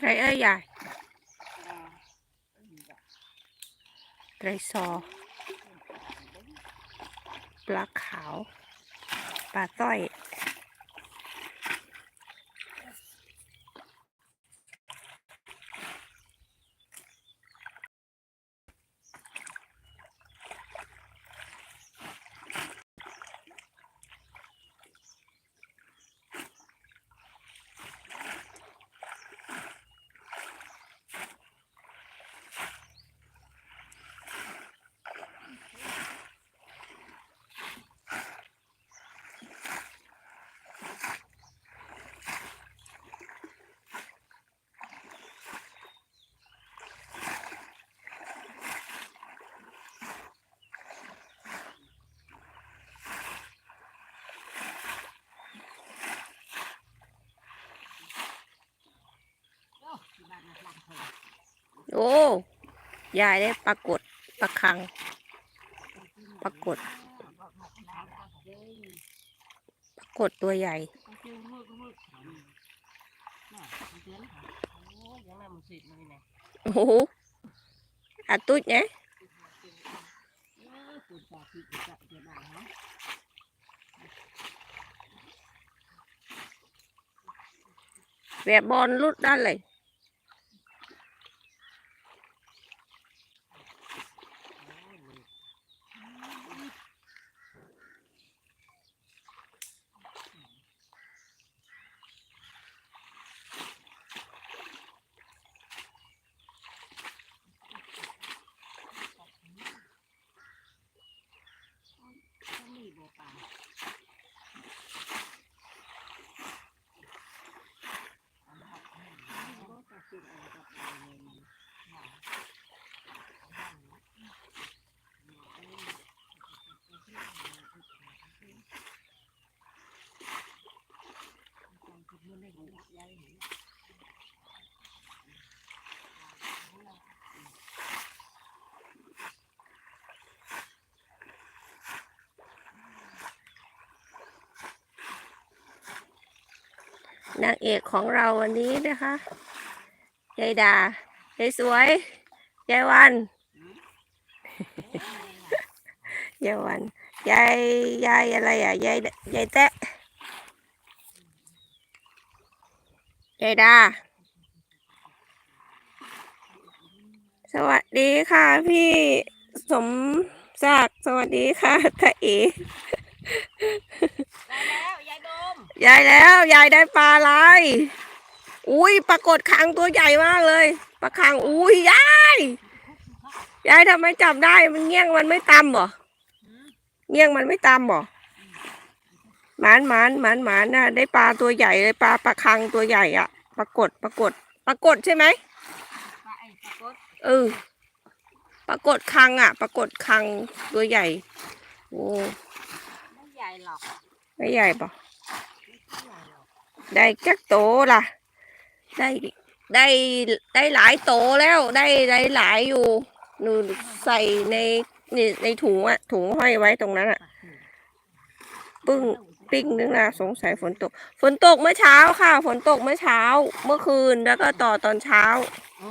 ไรเอ้ยยายไรซอปลาขาว ปลาต้อย โอ้ยายได้ปรากฏปลาคังปรากฏปรากฏตัวใหญ่โอ้โหอาตุ๊ดเนี่ยแบบบอลลุดด้านเลย นางเอกของเราวันนี้นะคะยายดายายสวยยายวันยายวันยายยายอะไรอะยายยายแตะ ยายดา สวัสดีค่ะ พี่สมศักดิ์สวัสดีค่ะตาเอแล้วยายดมยายแล้ว ยายได้ปลาอะไร อุ้ยปรากฏคังตัวใหญ่มากเลย ปลาคังอุ้ยยาย ยายทำไมจับได้ มันเงี้ยงมันไม่ตำเหรอ เงี้ยงมันไม่ตำเหรอ หมานหมานหมานหมานนะได้ปลาตัวใหญ่เลยปลาปลาคังตัวใหญ่อะปรากฏปรากฏปรากฏใช่ไหมปลาไอ้ปลากดเออปรากฏคังอะปรากฏคังตัวใหญ่โอ้ไม่ใหญ่หรอกไม่ใหญ่ปะไม่ใหญ่หรอกได้จักโตล่ะ ได้ได้ได้หลายโตแล้วได้ได้หลายอยู่หนูใส่ในนี่ในถุงอะถุงห้อยไว้ตรงนั้นอะปึ้ง ปิ้งนึงนะสงสัยฝนตก ฝนตกเมื่อเช้าค่ะ ฝนตกเมื่อเช้า เมื่อคืนแล้วก็ต่อตอนเช้าอ้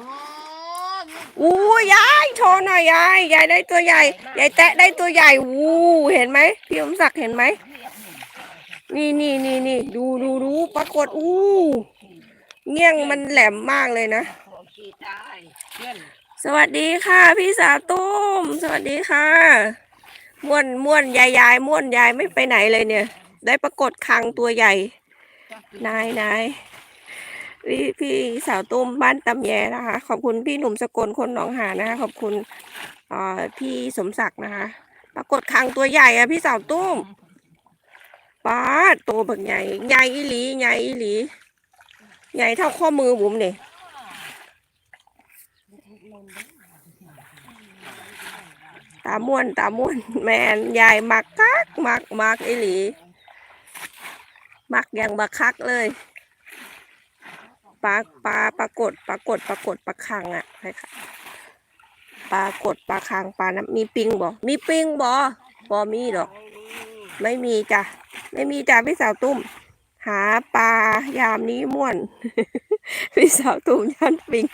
นี่อู้ยายโชว์หน่อยยายยายได้ตัวใหญ่ยายแตะได้ตัวใหญ่อู้เห็นไหมพี่อมศักดิ์เห็นไหมนี่นี่นี่นี่ดูดูดูปรากฏอู้เงี้ยงมันแหลมมากเลยนะสวัสดีค่ะ พี่สาวตุ้ม สวัสดีค่ะ ม่วนม่วนยายยายม่วนยายไม่ไปไหนเลยเนี่ย ได้ปรากฏคังตัวใหญ่ นายนายพี่พี่สาวตุ้มบ้านตำแยนะคะ ขอบคุณพี่หนุ่มสกลคนหนองหานนะคะขอบคุณเอ่อพี่สมศักดิ์นะคะ ปรากฏคังตัวใหญ่อะพี่สาวตุ้มป้าดตัวแบบใหญ่ใหญ่อีหลีใหญ่อีหลี ใหญ่เท่าข้อมือบุ๋มเนี่ยตาม่วนตาม่วนแมนยายมักคักมักมักอีหลี มักอย่างบักคักเลยปลาปลาปรากฏปรากฏปรากฏปลาคังอะใช่ค่ะปลากฏปลาคังปลาน้ำมีปิงบ่มีปิงบ่บ่มีดอก ไม่มีจ้ะไม่มีจ้ะพี่สาวตุ้ม หาปลายามนี้ม่วนพี่สาวตูมยันปิง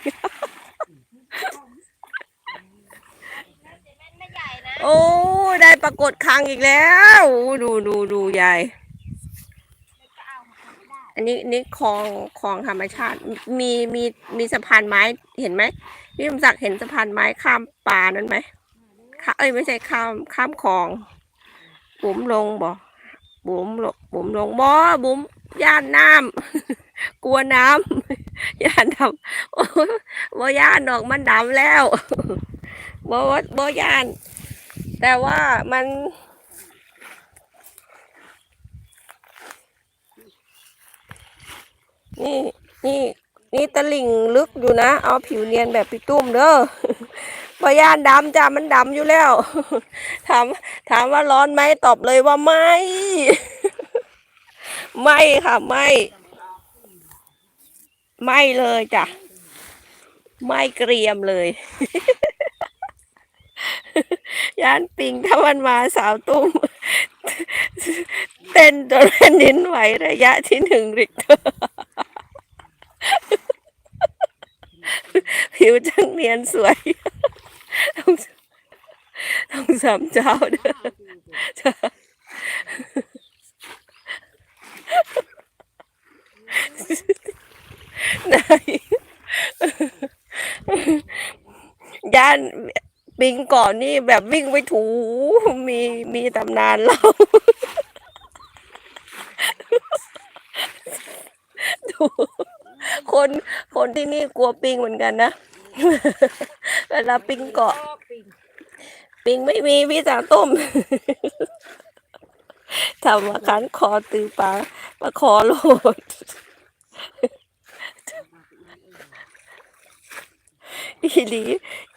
โอ้ได้ปรากฏคังอีกแล้ว ดูดูดูยาย ก็เอามาไม่ได้ อันนี้นี่คลองคลองธรรมชาติ มีมีมีสะพานไม้เห็นไหมพี่สมศักดิ์เห็นสะพานไม้ข้ามป่านั้นไหมข้าเอ้ยไม่ใช่ข้ามข้ามคลอง บุ๋มลงบ่บุ๋มลงบุ๋มลงบ่บุ๋มย่านน้ำกลัวน้ำย่านดำโอ้บ่ย่านดอกมันดำแล้วบ่บ่ย่าน แต่ว่ามัน นี่นี่นี่ตะลิ่งลึกอยู่นะ เอาผิวเนียนแบบพี่ตุ้มเด้อพยานดำจ้ามันดำอยู่แล้ว ถามถามว่าร้อนไหมตอบเลยว่าไม่ ไม่ค่ะ ไม่ ไม่เลยจ้ะ ไม่เกรียมเลย ยานปิงถ้ามันมาสาวตุ้ม เต้นจนแผ่นดินไหวระยะที่หนึ่งริกเตอร์ ผิวจังเนียนสวยต้องต้องสามเจ้าเด้อจะไหนย่านปิงก่อนนี่แบบวิ่งไปถูมีมีตำนานเราดู คนคนที่นี่กลัวปิงเหมือนกันนะเวลาปิงเกาะ ปิงไม่มีพี่สาวต้มทำมาคันคอตือปลาปลาคอโหลดอีหลี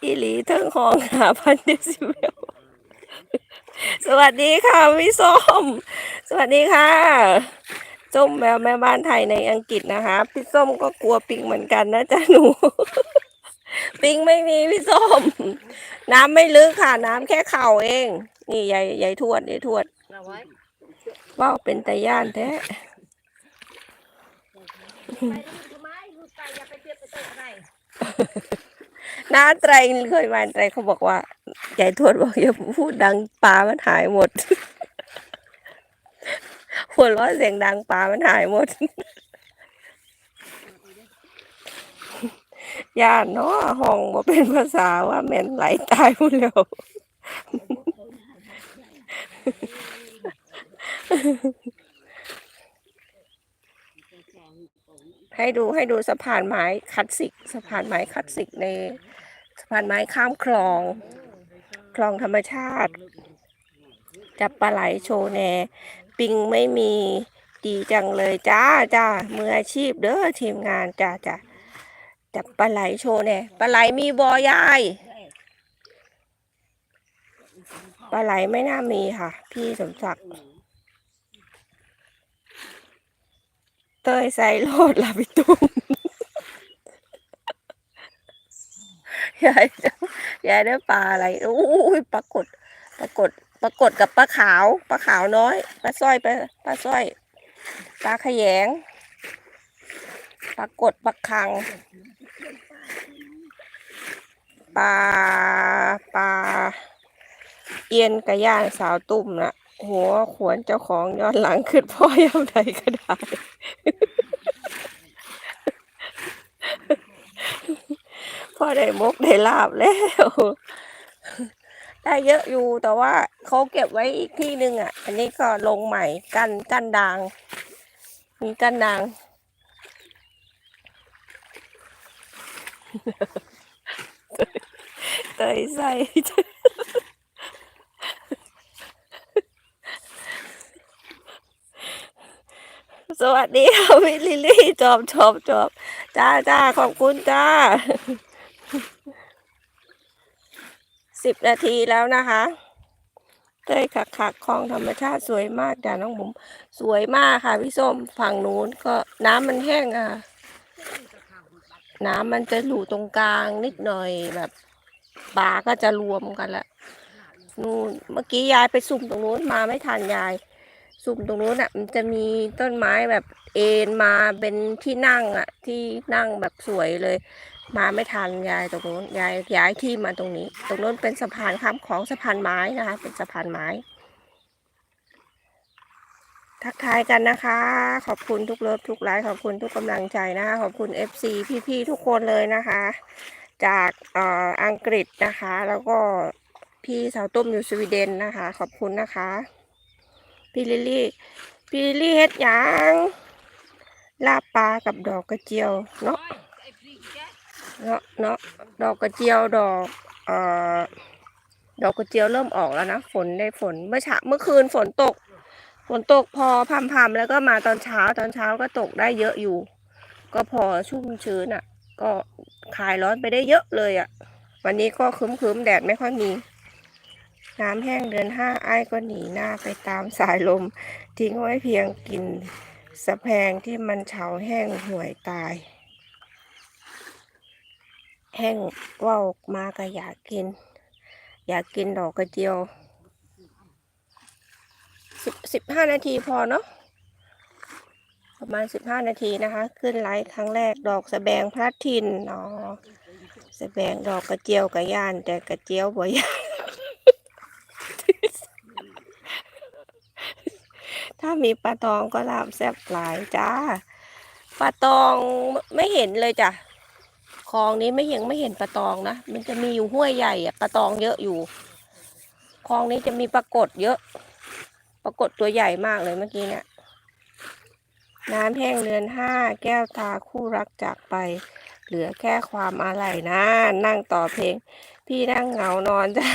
อีหลีทั้งห้องหาพันเดซิเบลสวัสดีค่ะพี่ส้ม สวัสดีค่ะ ส้มแมวแม่บ้านไทยในอังกฤษนะคะพี่ส้มก็กลัวปิงเหมือนกันนะจ๊ะหนู ปิงไม่มีพี่ส้ม น้ำไม่ลึกค่ะ น้ำแค่เข่าเอง นี่ยายยายทวดยายทวดเอาไว้ว้าวเป็นตาย่านแท้ไปลูกทำไมลูกไก่อย่าไปเทียบไปเตะอะไรน้าไตรเคยมาไตรเขาบอกว่ายายทวดบอกอย่าพูดดังปลามันหายหมด หัวเราะเสียงดังปลามันหายหมด ย่านเนาะห้องบ่เป็นภาษาว่าแม่นไหลตายหมดแล้วให้ดูให้ดูสะพานไม้คลาสสิกสะพานไม้คลาสสิกในสะพานไม้ข้ามคลอง คลองธรรมชาติ จับปลาไหลโชว์แน ปิงไม่มีดีจังเลยจ้าจ้ามืออาชีพเด้อทีมงานจ้าจ้าจับปลาไหลโชว์แนปลาไหลมีบอยายปลาไหลไม่น่ามีค่ะ พี่สมศักดิ์เตยใส่โลดลาบิตุ้มยายจะยายได้ปลาอะไรโอ้ยปรากฏปรากฏ ปรากฏกับปลาขาวปลาขาวน้อยปลาสร้อยปลาปลาสร้อยปลาขยงปรากฏปลาคังปลาปลาเอียนกระย่างสาวตุ่มนะหัวขวนเจ้าของย้อนหลังขึ้นพ่อยามใดก็ได้พ่อได้มกได้ลาบแล้ว ได้เยอะอยู่แต่ว่าเขาเก็บไว้อีกที่หนึ่งอะ อันนี้ก็ลงใหม่กันกันดาง มีกันดาง เตยใส่สวัสดีค่ะพี่ลิลลี่จอบจอบจอบจ้าจ้าขอบคุณจ้า สิบนาทีแล้วนะคะเต้ยขักขักคลองธรรมชาติสวยมากจ้ะน้องบุ๋มสวยมากค่ะพี่ส้มฝั่งนู้นก็น้ำมันแห้งอะ น้ำมันจะอยู่ตรงกลางนิดหน่อยแบบปลาก็จะรวมกันละนู่นเมื่อกี้ยายไปซุ่มตรงนู้นมาไม่ทันยาย สุ่มตรงนู้นอะ มันจะมีต้นไม้แบบเอ็นมาเป็นที่นั่งอะ ที่นั่งแบบสวยเลย มาไม่ทันยายตรงนู้นยายย้ายที่มาตรงนี้ ตรงนู้นเป็นสะพานข้ามของสะพานไม้นะคะ เป็นสะพานไม้ ทักทายกันนะคะ ขอบคุณทุกเลิฟทุกไลค์ขอบคุณทุกกำลังใจนะคะขอบคุณ FC พี่ๆทุกคนเลยนะคะ จากอออังกฤษนะคะ แล้วก็พี่สาวต้มอยู่สวีเดนนะคะ ขอบคุณนะคะ พี่ลิลี่พี่ลิลลี่เฮ็ดหยังลาบปลากับดอกกระเจียวเนาะ เนาะเนาะดอกกระเจียวดอกเอ่อดอกกระเจียวเริ่มออกแล้วนะ ฝนได้ฝนเมื่อเช้าเมื่อคืนฝนตก ฝนตกพอพรำๆแล้วก็มาตอนเช้าตอนเช้าก็ตกได้เยอะอยู่ ก็พอชุ่มชื้นอะ ก็คลายร้อนไปได้เยอะเลยอะ วันนี้ก็ครึ้มๆแดดไม่ค่อยมี น้ำแห้งเดือนห้าไอ้ก็หนีหน้าไปตามสายลม ทิ้งไว้เพียงกินสะแพงที่มันเฉาแห้งห่วยตาย แห้งว่าวมาก็อยากกิน อยากกินดอกกระเจียวสิบสิบห้านาทีพอเนาะประมาณสิบห้านาทีนะคะ ขึ้นไลฟ์ครั้งแรกดอกสะแบงพระทินอ๋อสะแบงดอกกระเจียวกระย่าน แต่กระเจียวบ่ยานถ้ามีปลาตองก็ลาบแซ่บหลายจ้าปลาตองไม่เห็นเลยจ้ะ ลองนี้ไม่ยังไม่เห็นปลาตองนะ มันจะมีอยู่ห้วยใหญ่อะปลาตองเยอะอยู่ คลองนี้จะมีปลากดเยอะ ปรากฏตัวใหญ่มากเลยเมื่อกี้เนี่ย น้ำแห้งเรือนห้าแก้วตาคู่รักจากไป เหลือแค่ความอะไรนะ นั่งต่อเพลง พี่นั่งเหงานอนจ้า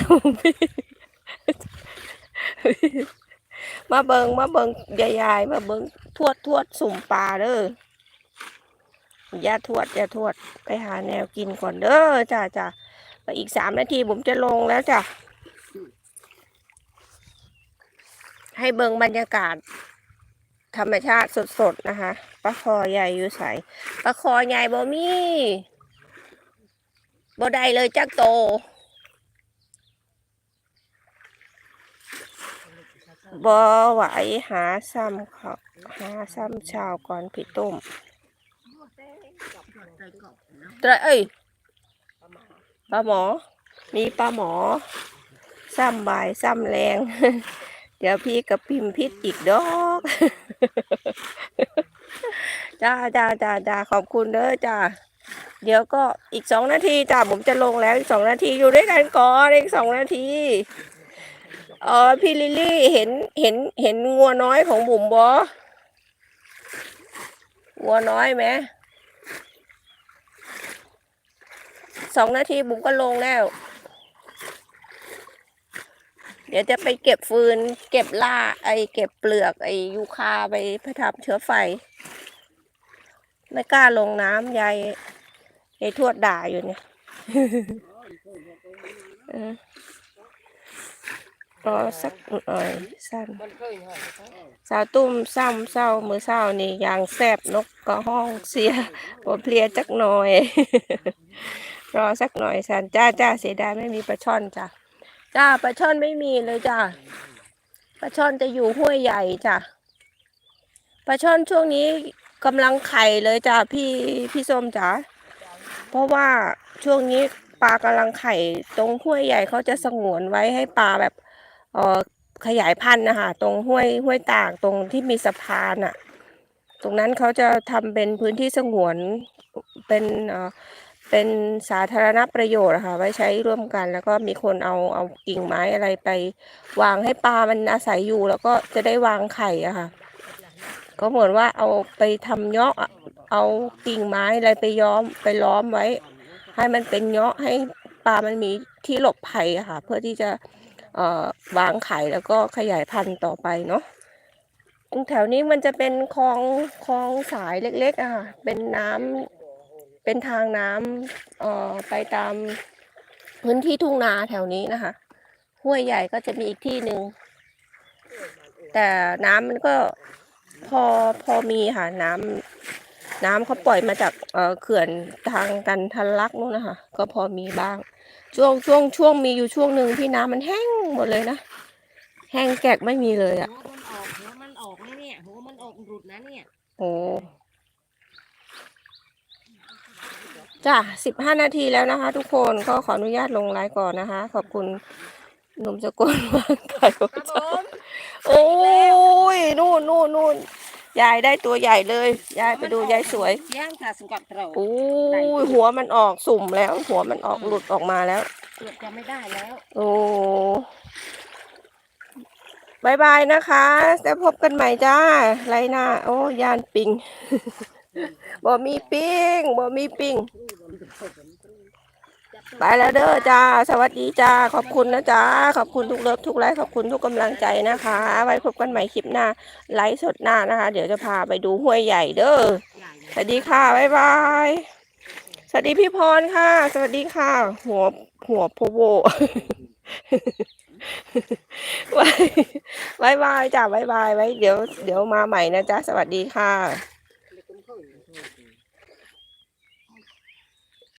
มาเบิงมาเบิงยายๆมาเบิงทวดทวดสุ่มปลาเด้อ ย่าทวดย่าทวดไปหาแนวกินก่อนเด้อจ้าจ้าไปอีกสามนาทีผมจะลงแล้วจ้ะ ให้เบิงบรรยากาศ ธรรมชาติสดๆนะคะปลาคอใหญ่อยู่ใสปลาคอใหญ่บ่มีบ่ได้เลยจักโตบ่ไหวหาซ้ำเขาหาซ้ำชาวก่อนพี่ตุ้ม ตรเอ้ยปลาหมอ มีปลาหมอซ้ำบ่ายซ้ำแรง เดี๋ยวพี่กับพิมพิษอีกดอกจ้าจ้าจ้าจ้าขอบคุณเด้อจ้าเดี๋ยวก็อีกสองนาทีจ้าผมจะลงแล้วอีกสองนาทีอยู่ด้วยกันก่อนอีกสองนาทีเออพี่ลิลลี่เห็นเห็นเห็นงัวน้อยของบุ๋มบองัวน้อยไหม สองนาทีบุ๋มก็ลงแล้ว เดี๋ยวจะไปเก็บฟืน เก็บล่า ไอเก็บเปลือกไอยูคาไปไปทำเชื้อไฟ ไม่กล้าลงน้ำยายยายทวดด่าอยู่เนี่ยออรอสักหน่อยสั้นสาวตุ้มซ้ำเศร้ามือเศร้านี่ยางแซบนกก็ห้องเสียบ่เพลียจักหน่อย รอสักหน่อยสันจ้าจ้าเสียดายไม่มีปลาช่อนจ้ะจ้าปลาช่อนไม่มีเลยจ้าปลาช่อนจะอยู่ห้วยใหญ่จ้ะปลาช่อนช่วงนี้กำลังไข่เลยจ้ะพี่พี่ส้มจ๋าเพราะว่าช่วงนี้ปลากำลังไข่ตรงห้วยใหญ่เขาจะสงวนไว้ให้ปลาแบบเออขยายพันธุ์นะคะตรงห้วยห้วยตากตรงที่มีสะพานอะตรงนั้นเขาจะทำเป็นพื้นที่สงวนเป็นเออ เป็นสาธารณประโยชน์ค่ะไว้ใช้ร่วมกัน แล้วก็มีคนเอาเอากิ่งไม้อะไรไป วางให้ปลามันอาศัยอยู่ แล้วก็จะได้วางไข่อะค่ะ ก็เหมือนว่าเอาไปทำเยาะเอากิ่งไม้อะไรไปย้อมไปล้อมไว้ ให้มันเป็นเยาะให้ปลามันมีที่หลบภัยค่ะ เพื่อที่จะเอ่อวางไข่แล้วก็ขยายพันธุ์ต่อไปเนาะตรงแถวนี้มันจะเป็นคลองคลองสายเล็กๆอะค่ะ เป็นน้ำ เป็นทางน้ำเอ่อไปตามพื้นที่ทุ่งนาแถวนี้นะคะ ห้วยใหญ่ก็จะมีอีกที่หนึ่ง แต่น้ำมันก็พอพอมีค่ะ น้ำน้ำเขาปล่อยมาจากเอ่อเขื่อนทางกันทะลักนู่นนะคะก็พอมีบ้าง ช่วงช่วงช่วงมีอยู่ช่วงหนึ่งที่น้ำมันแห้งหมดเลยนะ แห้งแกกไม่มีเลยอะ่ะหัวมันออกหัวมันออกอกรุดนะเนี่ยโอ้ จ้ะสิบห้านาทีแล้วนะคะ ทุกคนก็ขออนุญาตลงไลน์ก่อนนะคะ ขอบคุณหนุ่มสกุลมากค่ะครับผมโอ้ยนู่นนู่นนู่นยายได้ตัวใหญ่เลย ยายไปดูยายสวยย่างค่ะสกัดเราโอ้ยหัวมันออกสุ่มแล้ว หัวมันออกหลุดออกมาแล้วเกือบจะไม่ได้แล้ว โอ้บายบายนะคะ แล้วพบกันใหม่จ้าไรหน้า โอ้ยานปิง บ่มีปิงบ่มีปิงไปแล้วเด้อจ้า สวัสดีจ้า ขอบคุณนะจ้า ขอบคุณทุกเลิฟทุกไลค์ขอบคุณทุกกำลังใจนะคะ ไว้พบกันใหม่คลิปหน้า ไลฟ์สดหน้านะคะ เดี๋ยวจะพาไปดูห้วยใหญ่เด้อ สวัสดีค่ะ บ๊ายบาย สวัสดีพี่พรค่ะ สวัสดีค่ะ หัวหัวโพโวบบายบายจ้าบายบายไว้เดี๋ยว เดี๋ยวมาใหม่นะจ๊ะ สวัสดีค่ะ